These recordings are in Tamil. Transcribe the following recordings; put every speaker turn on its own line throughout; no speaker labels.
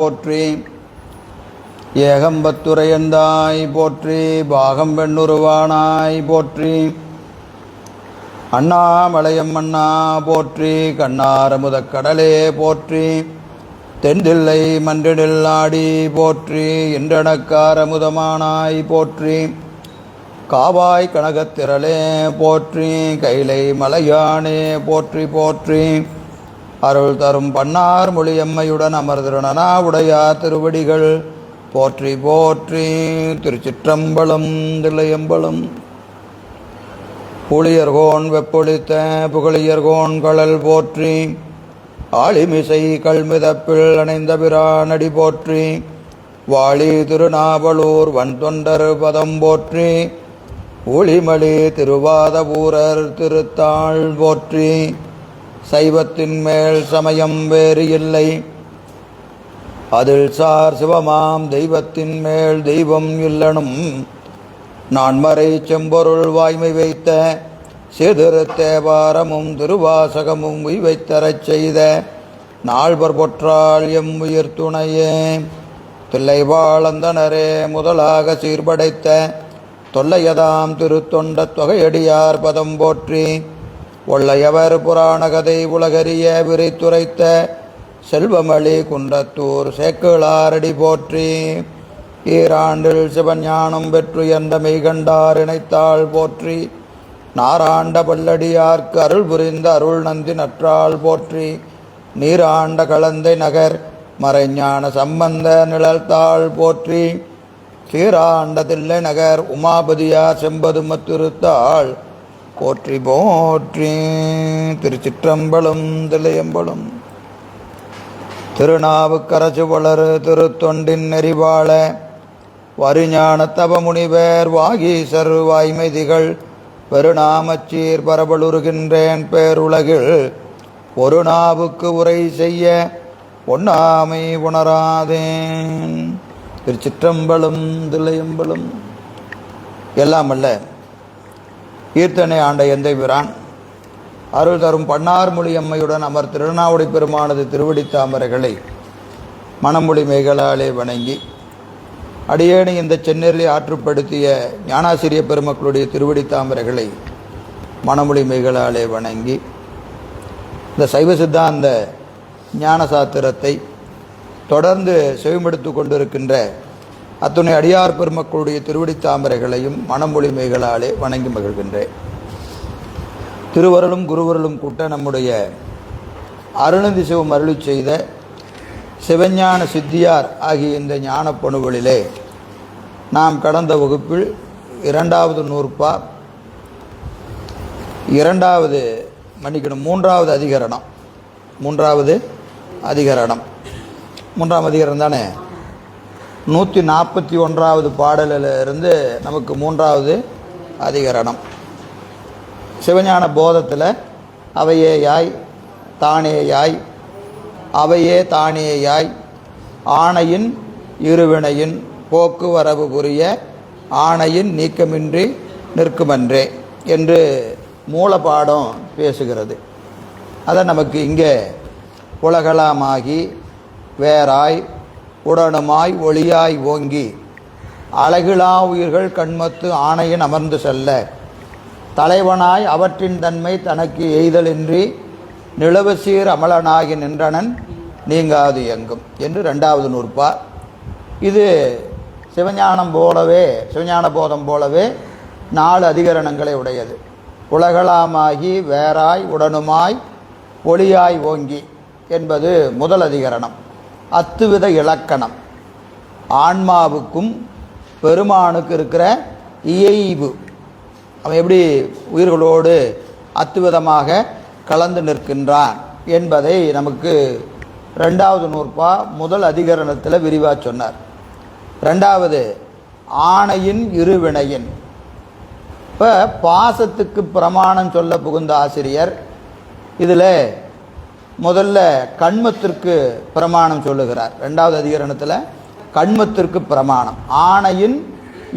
போற்றி. ஏகம்பத்துரையந்தாய் போற்றி. பாகம் பெண்ணுருவானாய் போற்றி. அண்ணாமலையம் அண்ணா போற்றி. கண்ணாரமுதக்கடலே போற்றி. தென்தில்லை மன்றிடில்லாடி போற்றி. இன்றனக்காரமுதமானாய் போற்றி. காவாய் கனகத்திரளே போற்றி. கைலை மலையானே போற்றி போற்றி. அருள் தரும் பன்னார் மொழியம்மையுடன் அமர்திருணனா உடையார் திருவடிகள். போற்றி போற்றி திருச்சிற்றம்பலம் தில்லையம்பலம். புளியர்கோன் வெப்பொழித்த புகழியர்கோன் கழல் போற்றி. ஆளிமிசை கல்மிதப்பில் அணைந்த பிரானடி போற்றி. வாளி திருநாவலூர் வன்தொண்டர் பதம் போற்றி. ஒளிமலி திருவாதபூரர் திருத்தாள் போற்றி. சைவத்தின் மேல் சமயம் வேறு இல்லை. அதில் சார் சிவமாம் தெய்வத்தின் மேல் தெய்வம் இல்லனும். நான் மறை செம்பொருள் வாய்மை வைத்த சிதிரு தேவாரமும் திருவாசகமும் உய்வைத்தரச் செய்த நால்வர் பொற்றால் எம் உயிர் துணையே. தில்லைவாழந்தனரே முதலாக சீர்படைத்த தொல்லையதாம் திருத்தொண்ட தொகையடியார் பதம் போற்றி ஒள்ளையவர் புராண கதை உலகறிய விரித்துரைத்த செல்வமளி குன்றத்தூர் சேக்கிழாரடி போற்றி. ஈராண்டில் சிவஞானம் பெற்று என்ற மெய்கண்டார் இணைத்தாள் போற்றி. நாராண்ட பல்லடியார்க்கு அருள் புரிந்த அருள் நந்தி நற்றாள் போற்றி. நீராண்ட கலந்தை நகர் மறைஞான சம்பந்த நிழல்தாள் போற்றி. சீராண்ட தில்லை நகர் உமாபதியார் செம்பதும திருத்தாள் போற்றி போற்றி. திருச்சிற்றம்பலம் திளையம்பலம் திருநாவுக்கரசு வளர் திருத்தொண்டின் நெறிவாழ. வருஞான தவமுனிவர் வாகீசர் வாய்மைதிகள். பெருநாமச்சீர் பரபலுருகின்றேன் பேருலகில். ஒரு நாவுக்கு உரை செய்ய ஒண்ணாமை உணராதேன். திருச்சிற்றம்பலம் திளையம்பலம் எல்லாம் அல்ல ஈர்த்தனை ஆண்ட எந்தை பிரான்? அருள் தரும் பன்னார் மொழி அம்மையுடன் அமர் திருநாவுடை பெருமானது திருவடி தாமரைகளை. மணமொழி மேகலாலே வணங்கி அடியேனை இந்த சென்னேரிலே ஆற்றுப்படுத்திய ஞானாசிரிய பெருமக்களுடைய திருவடி தாமரைகளை மணமொழி மேகலாலே வணங்கி இந்த சைவ சித்தாந்த ஞான சாத்திரத்தை தொடர்ந்து செவிமடுத்து கொண்டிருக்கின்ற அத்துணை அடியார் பெருமக்களுடைய திருவடி தாமரைகளையும் மனமொழிமைகளாலே வணங்கி மகிழ்கின்றேன். திருவருளும் குருவருளும் கூட்ட நம்முடைய அருணந்தி சிவம் அருளி செய்த சிவஞான சித்தியார் ஆகிய இந்த ஞான பணுகளிலே நாம் கடந்த வகுப்பில் இரண்டாவது நூற்பா இரண்டாவது மன்னிக்கணும் மூன்றாவது அதிகரணம். மூன்றாவது அதிகரணம். மூன்றாம் அதிகரணம் தானே? நூற்றி நாற்பத்தி ஒன்றாவது பாடலில் இருந்து நமக்கு மூன்றாவது அதிகரணம். சிவஞான போதத்தில் அவையே யாய் தானே யாய் அவையே தானே யாய் ஆணையின் இருவினையின் போக்குவரவு புரிய ஆணையின் நீக்கமின்றி நிற்குமன்றே என்று மூலபாடம் பேசுகிறது. அதை நமக்கு இங்கே உலகளாமாகி வேறாய் உடனுமாய் ஒளியாய் ஓங்கி அழகிலா உயிர்கள் கண்மத்து ஆணையின் அமர்ந்து செல்ல தலைவனாய் அவற்றின் தன்மை தனக்கு எய்தலின்றி நிலவு சீர் அமலனாகி நின்றனன் நீங்காது எங்கும். என்று ரெண்டாவது நூற்பா இது சிவஞானம் போலவே சிவஞான போதம் போலவே நாலு அதிகரணங்களை உடையது. உலகளாமாகி வேறாய் உடனுமாய் ஒளியாய் ஓங்கி என்பது முதல் அதிகரணம். அத்துவித இலக்கணம். ஆன்மாவுக்கும் பெருமானுக்கு இருக்கிற இயைவு அவன் எப்படி உயிர்களோடு அத்துவிதமாக கலந்து நிற்கின்றான் என்பதை நமக்கு ரெண்டாவது நூற்பா முதல் அதிகரணத்தில் விரிவாக சொன்னார். ரெண்டாவது ஆணையின் இருவினையின். இப்போ பாசத்துக்கு பிரமாணம் சொல்ல புகுந்த ஆசிரியர் இதில் முதல்ல கண்மத்திற்கு பிரமாணம் சொல்லுகிறார். ரெண்டாவது அதிகரணத்தில் கண்மத்திற்கு பிரமாணம். ஆணையின்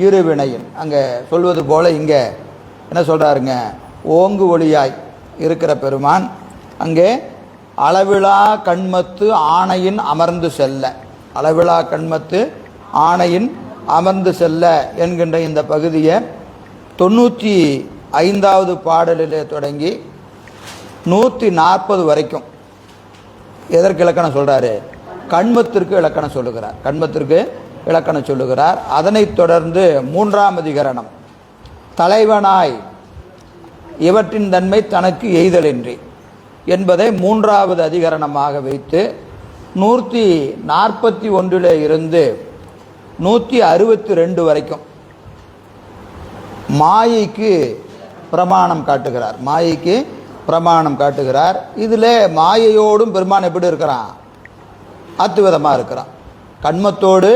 இருவினையின். அங்கே சொல்வது போல இங்கே என்ன சொல்கிறாருங்க ஓங்கு ஒளியாய் இருக்கிற பெருமான் அங்கே அளவிழா கண்மத்து ஆணையின் அமர்ந்து செல்ல. அளவிழா கண்மத்து ஆணையின் அமர்ந்து செல்ல என்கின்ற இந்த பகுதியை தொண்ணூற்றி ஐந்தாவது பாடலிலே தொடங்கி நூற்றி நாற்பது வரைக்கும் எதற்கு இலக்கணம் சொல்கிறாரு கண்மத்திற்கு இலக்கணம் சொல்லுகிறார். கண்மத்திற்கு இலக்கணம் சொல்லுகிறார். அதனைத் தொடர்ந்து மூன்றாம் அதிகரணம். தலைவனாய் இவற்றின் தன்மை தனக்கு எய்தலின்றி என்பதை மூன்றாவது அதிகரணமாக வைத்து நூற்றி நாற்பத்தி ஒன்றில் இருந்து நூற்றி அறுபத்தி ரெண்டு வரைக்கும் மாயைக்கு பிரமாணம் காட்டுகிறார். மாயைக்கு பிரமாணம் காட்டுகிறார். இதில் மாயையோடும் பெருமான் எப்படி இருக்கிறான்? அத்துவிதமாக இருக்கிறான். கண்மத்தோடு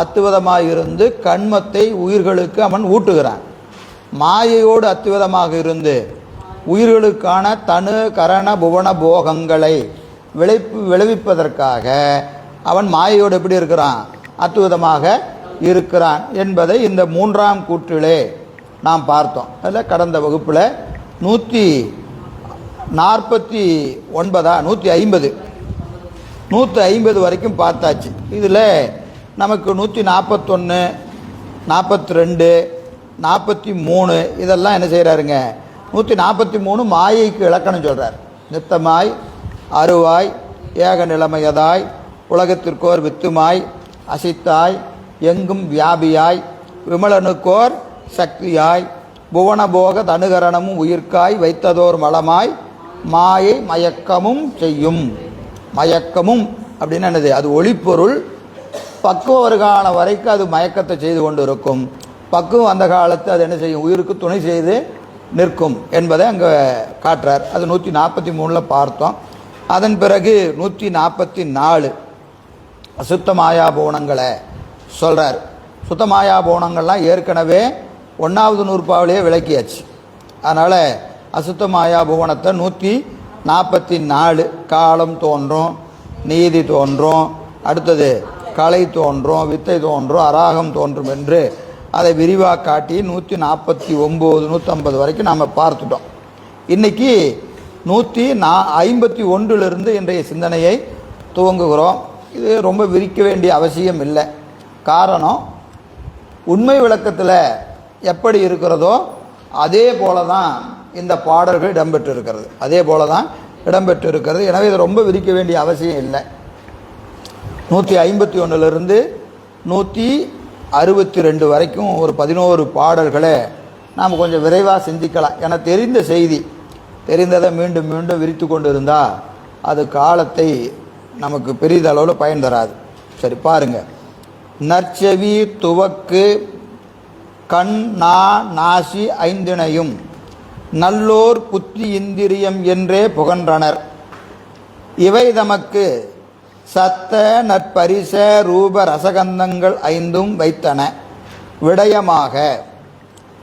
அத்துவிதமாக இருந்து கண்மத்தை உயிர்களுக்கு அவன் ஊட்டுகிறான். மாயையோடு அத்துவிதமாக இருந்து உயிர்களுக்கான தனு கரண புவன போகங்களை விளைப்பு விளைவிப்பதற்காக அவன் மாயையோடு எப்படி இருக்கிறான்? அத்துவிதமாக இருக்கிறான் என்பதை இந்த மூன்றாம் கூற்றிலே நாம் பார்த்தோம். அதில் கடந்த வகுப்பில் நூற்றி நாற்பத்தி ஒன்பதா? நூற்றி ஐம்பது. நூற்றி ஐம்பது வரைக்கும் பார்த்தாச்சு. இதில் நமக்கு நூற்றி நாற்பத்தொன்று நாற்பத்தி ரெண்டு நாற்பத்தி மூணு இதெல்லாம் என்ன செய்கிறாருங்க நூற்றி நாற்பத்தி மூணு மாயைக்கு இலக்கணம் சொல்கிறார் நித்தமாய் அருவாய் ஏக நிலைமையதாய் உலகத்திற்கோர் வித்துமாய் அசித்தாய் எங்கும் வியாபியாய் விமலனுக்கோர் சக்தியாய் புவனபோக தனுகரணமும் உயிர்க்காய் வைத்ததோர் மலமாய் மாயை மயக்கமும் செய்யும். மயக்கமும் அப்படின்னு என்னது? அது ஒளிப்பொருள். பக்குவ ஒரு காலம் வரைக்கும் அது மயக்கத்தை செய்து கொண்டு இருக்கும் பக்குவம் அந்த காலத்து அது என்ன செய்யும்? உயிருக்கு துணை செய்து நிற்கும் என்பதை அங்கே காட்டுறார். அது நூற்றி நாற்பத்தி மூணில் பார்த்தோம். அதன் பிறகு நூற்றி நாற்பத்தி நாலு அசுத்த மாயா போனங்களை சொல்கிறார் சுத்தமாயா போனங்கள்லாம் ஏற்கனவே ஒன்றாவது நூற்பாவிலேயே விளக்கியாச்சு. அதனால் அசுத்தமாயா புவனத்தை நூற்றி நாற்பத்தி நாலு. காலம் தோன்றும் நீதி தோன்றும் அடுத்தது கலை தோன்றும் வித்தை தோன்றும் அராகம் தோன்றும் என்று அதை விரிவாக காட்டி நூற்றி நாற்பத்தி ஒம்பது நூற்றம்பது வரைக்கும் நாம் பார்த்துட்டோம். இன்னைக்கு நூற்றி நா ஐம்பத்தி ஒன்றிலிருந்து இன்றைய சிந்தனையை துவங்குகிறோம். இது ரொம்ப விரிக்க வேண்டிய அவசியம் இல்லை. காரணம் உண்மை விளக்கத்தில் எப்படி இருக்கிறதோ அதே போல தான் இந்த பாடல்கள் இடம்பெற்று இருக்கிறது அதே போல தான் இடம்பெற்று இருக்கிறது எனவே இதை ரொம்ப விரிக்க வேண்டிய அவசியம் இல்லை. நூற்றி ஐம்பத்தி ஒன்றிலிருந்து நூற்றி அறுபத்தி ரெண்டு வரைக்கும் ஒரு பதினோரு பாடல்களை நாம் கொஞ்சம் விரைவாக சிந்திக்கலாம். என தெரிந்த செய்தி தெரிந்ததை மீண்டும் மீண்டும் விரித்து கொண்டு இருந்தால் அது காலத்தை நமக்கு பெரிதளவில் பயன் தராது. சரி பாருங்க. நற்செவி துவக்கு கண் நா நாசி ஐந்தினையும் நல்லோர் புத்தி இந்திரியம் என்றே புகன்றனர். இவை தமக்கு சத்த நற்பரிச ரூப ரசகந்தங்கள் ஐந்தும் வைத்தன. விடயமாக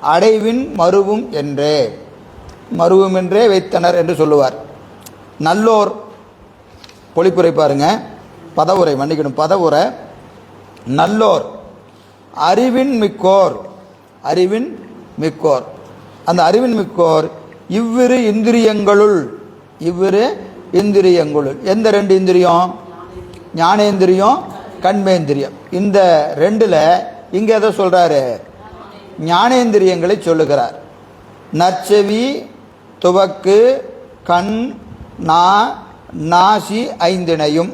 அடைவின் மருவும் என்றே மருவும் என்றே வைத்தனர் என்று சொல்லுவார். நல்லோர் பொழிப்புரை பாருங்க. பதவுரை மன்னிக்கணும். பதவுரை நல்லோர் அறிவின் மிக்கோர் அறிவின் மிக்கோர். அந்த அறிவின் மிக்கோர். இவ்விரு இந்திரியங்களுள் இவ்விரு இந்திரியங்களுள். எந்த ரெண்டு இந்திரியம்? ஞானேந்திரியம் கண்மேந்திரியம். இந்த ரெண்டில் இங்கே எதை சொல்கிறாரு ஞானேந்திரியங்களை சொல்லுகிறார். நற்செவி துவக்கு கண் நா நாசி ஐந்தினையும்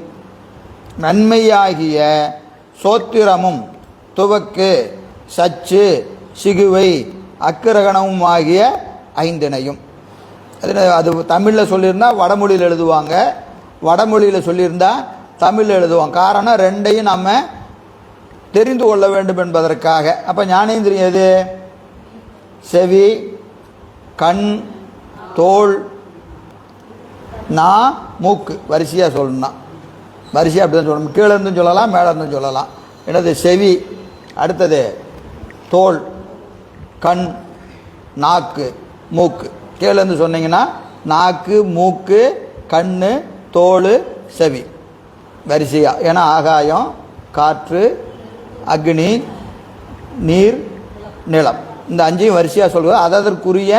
நன்மையாகிய சோத்திரமும் துவக்கு சச்சு சிகுவை அக்கிரகணமும் ஆகிய ஐந்தினையும். அது அது தமிழில் சொல்லியிருந்தால் வடமொழியில் எழுதுவாங்க. வடமொழியில் சொல்லியிருந்தால் தமிழில் எழுதுவோம். காரணம் ரெண்டையும் நம்ம தெரிந்து கொள்ள வேண்டும் என்பதற்காக. அப்போ ஞானேந்திரியம் எது? செவி கண் தோல் நா மூக்கு. வரிசையாக சொல்லணும்னா. வரிசையாக அப்படி தான் சொல்லணும். கீழே இருந்தும் சொல்லலாம் மேலே இருந்தும் சொல்லலாம். என்னது? செவி. அடுத்தது தோல். கண் நாக்கு மூக்கு. கீழேருந்து சொன்னீங்கன்னா நாக்கு மூக்கு கண் தோல் செவி. வரிசையாக ஏன்னா ஆகாயம் காற்று அக்னி நீர் நிலம். இந்த அஞ்சையும் வரிசையாக சொல்வது அதற்குரிய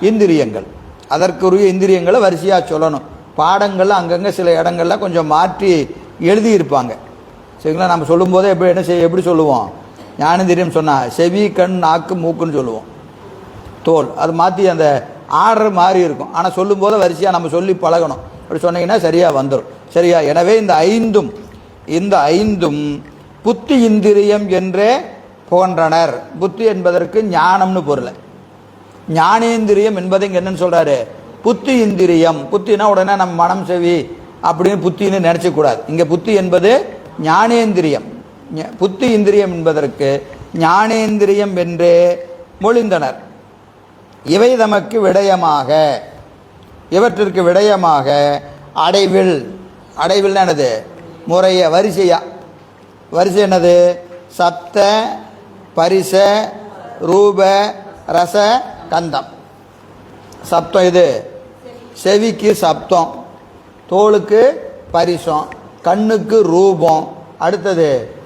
இந்திரியங்கள். அதற்குரிய இந்திரியங்களை வரிசையாக சொல்லணும். பாடங்கள்ல அங்கங்கே சில இடங்கள்ல கொஞ்சம் மாற்றி எழுதியிருப்பாங்க. சரிங்களா? நம்ம சொல்லும்போதே எப்படி என்ன செய்ய எப்படி சொல்லுவோம்? ஞானேந்திரியம் சொன்னால் செவி கண் நாக்கு மூக்குன்னு சொல்லுவோம். தோல். அது மாற்றி அந்த ஆர்டர் மாறி இருக்கும். ஆனால் சொல்லும்போது வரிசையாக நம்ம சொல்லி பழகணும். அப்படி சொன்னீங்கன்னா சரியாக வந்துடும் சரியா? எனவே இந்த ஐந்தும் இந்த ஐந்தும் புத்தி இந்திரியம் என்றே போன்றனர் புத்தி என்பதற்கு ஞானம்னு பொருள். ஞானேந்திரியம் என்பதை இங்கே என்னன்னு சொல்கிறாரு புத்தி இந்திரியம். புத்தினா உடனே நம்ம மனம் செவி அப்படின்னு புத்தின்னு நினச்சக்கூடாது இங்கே புத்தி என்பது ஞானேந்திரியம். புத்தி இந்திரியம் என்பதற்கு ஞானேந்திரியம் என்று மொழிந்தனர். இவை தமக்கு விடயமாக இவற்றிற்கு விடயமாக அடைவில் அடைவில் என்னது? முறைய வரிசையா. வரிசை என்னது? சப்த பரிச ரூப ரச கந்தம். சப்தம் இது. செவிக்கு சப்தம் தோளுக்கு பரிசம் கண்ணுக்கு ரூபம். அடுத்தது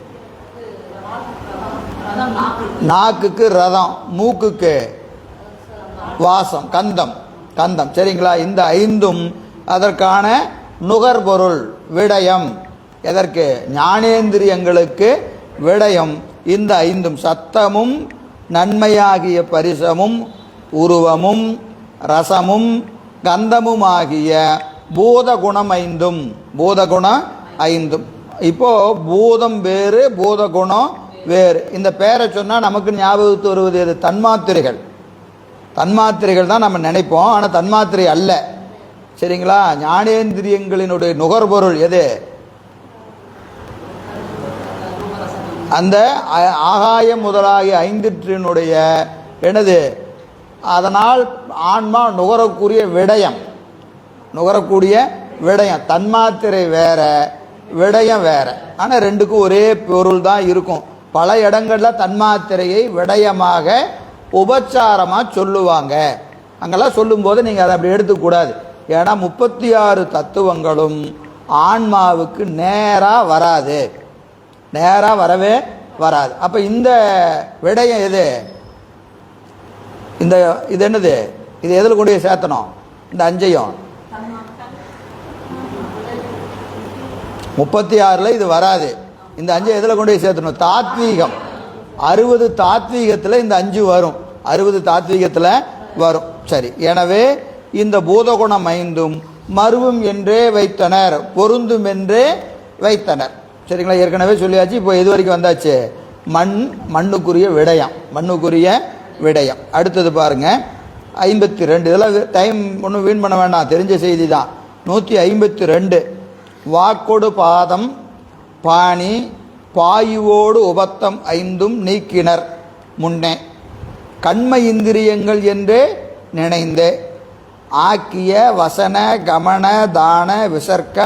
நாக்குக்கு? ரதம் மூக்குக்கு வாசம் கந்தம் கந்தம். சரிங்களா? இந்த ஐந்தும் அதற்கான நுகர்பொருள் விடயம். எதற்கு? ஞானேந்திரியங்களுக்கு விடயம். இந்த ஐந்தும் சத்தமும் நன்மையாகிய பரிசமும் உருவமும் ரசமும் கந்தமுமாகிய பூதகுணம் ஐந்தும். பூதகுணம் ஐந்தும். இப்போ பூதம் வேறு பூதகுணம் வேறு. இந்த பேரை சொன்னால் நமக்கு ஞாபகத்து வருவது எது? தன்மாத்திரைகள். தன்மாத்திரைகள் தான் நம்ம நினைப்போம். ஆனால் தன்மாத்திரை அல்ல. சரிங்களா? ஞானேந்திரியங்களினுடைய நுகர்பொருள் எது? அந்த ஆகாயம் முதலாகிய ஐந்திற்றினுடைய எனது அதனால் ஆன்மா நுகரக்கூடிய விடயம். நுகரக்கூடிய விடயம். தன்மாத்திரை வேற விடயம் வேற. ஆனால் ரெண்டுக்கும் ஒரே பொருள் தான் இருக்கும். பல இடங்களில் தன்மாத்திரையை விடயமாக உபச்சாரமாக சொல்லுவாங்க. அங்கெல்லாம் சொல்லும்போது நீங்கள் அதை அப்படி எடுத்துக்கூடாது ஏன்னா முப்பத்தி ஆறு தத்துவங்களும் ஆன்மாவுக்கு நேராக வராது. நேராக வரவே வராது. அப்போ இந்த விடயம் எது? இந்த இது என்னது? இது எதில் கொண்டு போய் சேர்த்தணும்? இந்த அஞ்சையும். முப்பத்தி ஆறில் இது வராது. இந்த அஞ்சு எதில் கொண்டு போய் சேர்த்தணும் தாத்வீகம். அறுபது தாத்வீகத்தில் இந்த அஞ்சு வரும். அறுபது தாத்வீகத்தில் வரும். சரி. எனவே இந்த பூதகுணம் ஐந்தும் மருவும் என்றே வைத்தனர் பொருந்தும் என்றே வைத்தனர். சரிங்களா? ஏற்கனவே சொல்லியாச்சு இப்போ எது வரைக்கும் வந்தாச்சு. மண் மண்ணுக்குரிய விடயம். மண்ணுக்குரிய விடயம். அடுத்தது பாருங்க. ஐம்பத்தி ரெண்டு இதெல்லாம் டைம் ஒன்றும் வீண் பண்ண வேண்டாம். தெரிஞ்ச செய்தி தான் நூற்றி ஐம்பத்தி ரெண்டு வாக்கொடு பாதம் பாணி பாயுவோடு உபத்தம் ஐந்தும் நீக்கினர் முன்னே. கண்ம இந்திரியங்கள் என்றே நினைந்தே. ஆக்கிய வசன கமன தான விசர்க்க